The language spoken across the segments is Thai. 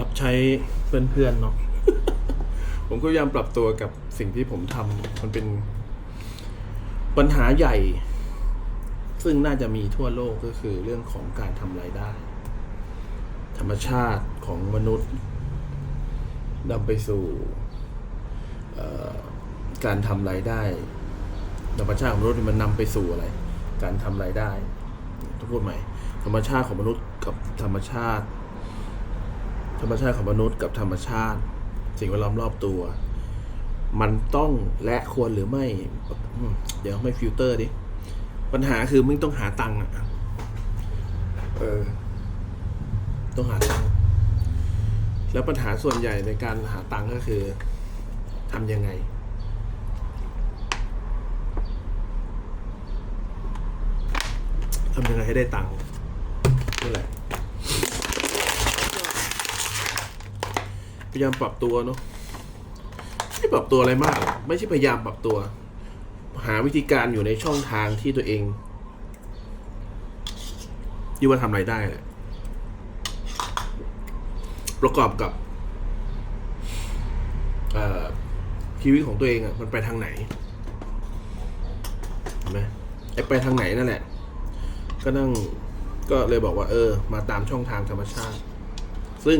รับใช้เพื่อนๆเนาะผมก็พยายามปรับตัวกับสิ่งที่ผมทำมันเป็นปัญหาใหญ่ ซึ่งน่าจะมีทั่วโลกก็คือเรื่องของการทำรายได้ ธรรมชาติของมนุษย์นำไปสู่การทำรายได้ธรรมชาติของมนุษย์มันนำไปสู่อะไร การทำรายได้ต้องพูดใหม่ ธรรมชาติของมนุษย์กับธรรมชาติ ธรรมชาติของมนุษย์กับธรรมชาติ สิ่งแวดล้อมรอบตัว มันต้องและควรหรือไม่ เดี๋ยวไม่ฟิลเตอร์ดิ ปัญหาคือมึงต้องหาตังค์อะเออ ต้องหาตังค์แล้วปัญหาส่วนใหญ่ในการหาตังค์ก็คือทำยังไง ทำยังไงให้ได้ตังค์นี่แหละ ยายามปรับตัวเนาะไม่ปรับตัวอะไรมาก ไม่ใช่พยายามปรับตัว หาวิธีการอยู่ในช่องทางที่ตัวเองยี่ว่าทำอะไรได้แหละประกอบกับชีวิตของตัวเองอะ่ะมันไปทางไหนเห็นไหมไอไปทางไหนนั่นแหละ ก็นั่งก็เลยบอกว่า เออ มาตามช่องทางธรรมชาติ ซึ่ง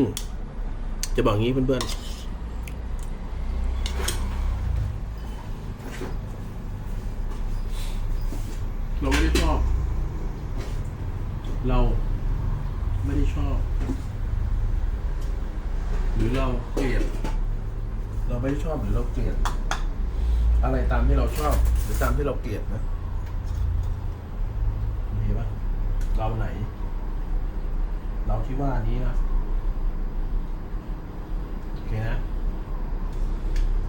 จะบอกงี้เพื่อนๆ เราไม่ได้ชอบ เราไม่ได้ชอบ หรือเราเกลียด เราไม่ได้ชอบหรือเราเกลียด อะไรตามที่เราชอบ หรือตามที่เราเกลียดนะมีปะเราไหน เราที่ว่านี้นะ โอเคนะ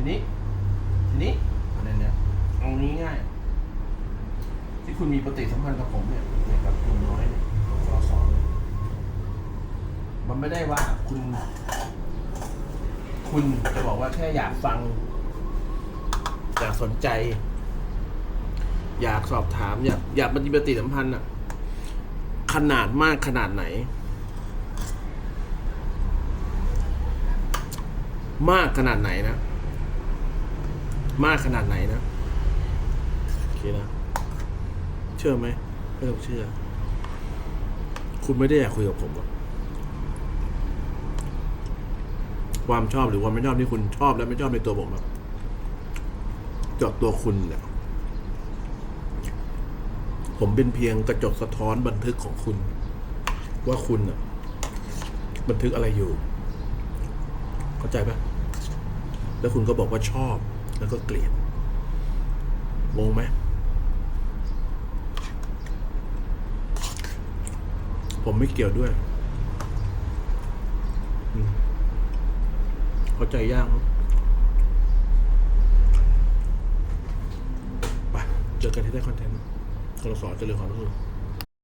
ทีนี้ ทีนี้ประเด็นเนี้ยเอานี้ง่าย ที่คุณมีปฏิสัมพันธ์กับผมเนี่ยเนี่ยกับคุณน้อยเนี่ยของสอสอมันไม่ได้ว่าคุณ คุณจะบอกว่าแค่อยากฟัง อยากสนใจ อยากสอบถาม อยากอยากมีปฏิสัมพันธ์อะขนาดมากขนาดไหน มากขนาดไหนนะ มากขนาดไหนนะ โอเคนะ เชื่อไหมไม่ต้องเชื่อ คุณไม่ได้อยากคุยกับผมหรอกความชอบหรือความไม่ชอบที่คุณชอบและไม่ชอบในตัวผมอะจอบตัวคุณเนี่ยผมเป็นเพียงกระจกสะท้อนบันทึกของคุณ ว่าคุณอะบันทึกอะไรอยู่ เข้าใจปะแล้วคุณก็บอกว่าชอบ แล้วก็เกลียดงงไหมผมไม่เกี่ยวด้วยเข้าใจยากไปเจอกันที่ได้คอนเทนต์กรสอเจริญความรู้สึก